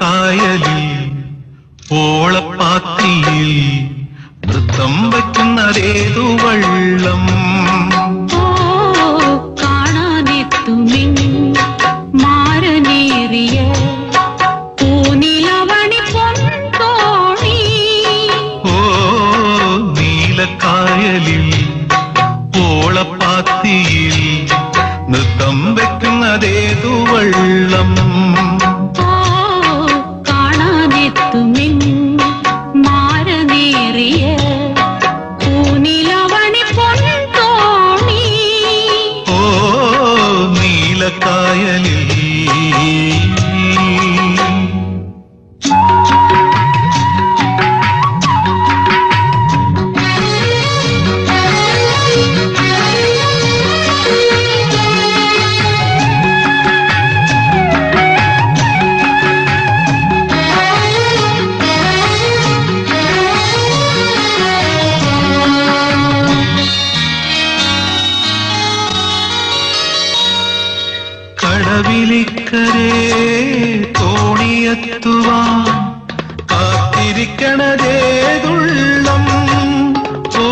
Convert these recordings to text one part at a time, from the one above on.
നീലക്കായലിൽ ഓളപ്പാത്തിയിൽ നൃത്തം വയ്ക്കുന്നതേതു വള്ളം. ഓ നീലക്കായലിൽ കടവിലിക്കരേ തോണിയെത്തുവാൻ കാത്തിരിക്കണതേതുള്ളം. ഓ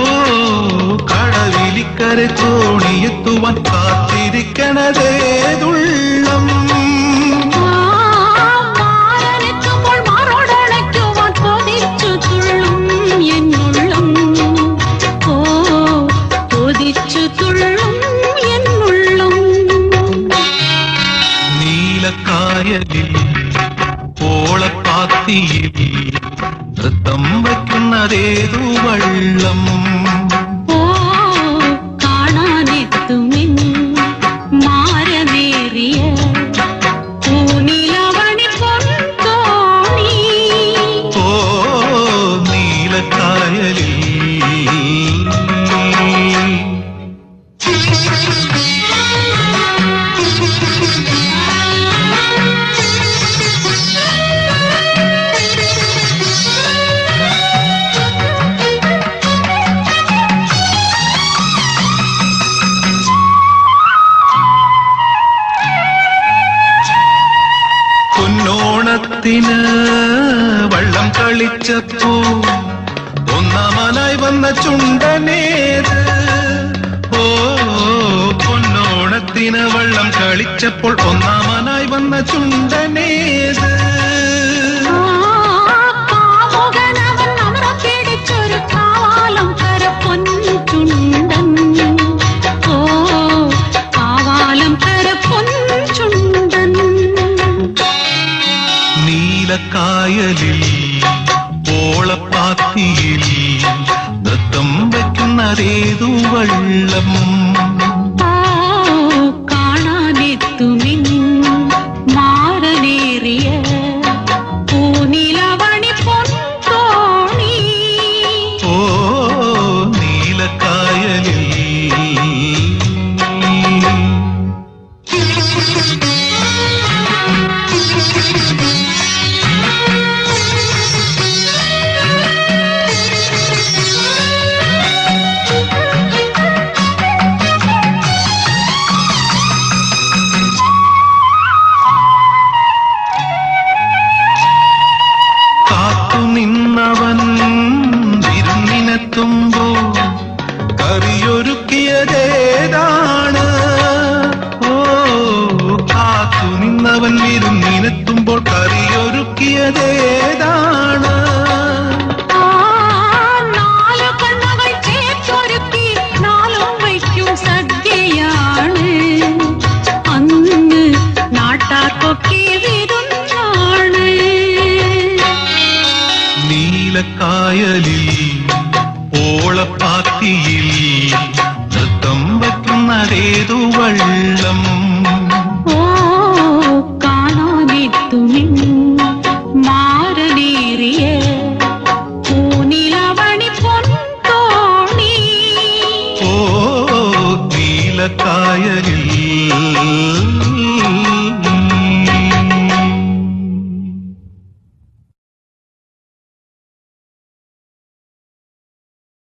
കടവിലിക്കരെ തോണിയെത്തുവാൻ കാത്തിരിക്കണതേതുള്ളം. ഓളപ്പാത്തിയിൽ നൃത്തം വയ്ക്കുന്നതേതു വള്ളം? പൊന്നോണത്തിന് വള്ളം കളിച്ചപ്പോ ഒന്നാമനായി വന്ന ചുണ്ടനേത്. ഓ പൊന്നോണത്തിന് വള്ളം കളിച്ചപ്പോൾ ഒന്നാമനായി വന്ന ചുണ്ടനേത്. നീലക്കായലിൽ ഓളപ്പാത്തിയിൽ നൃത്തം വയ്ക്കുന്നതേതു വള്ളം വിരുന്നാണ്. നീലക്കായലിൽ ഓളപ്പാത്തിയിൽ നൃത്തം വയ്ക്കുന്നതേതു വള്ളം.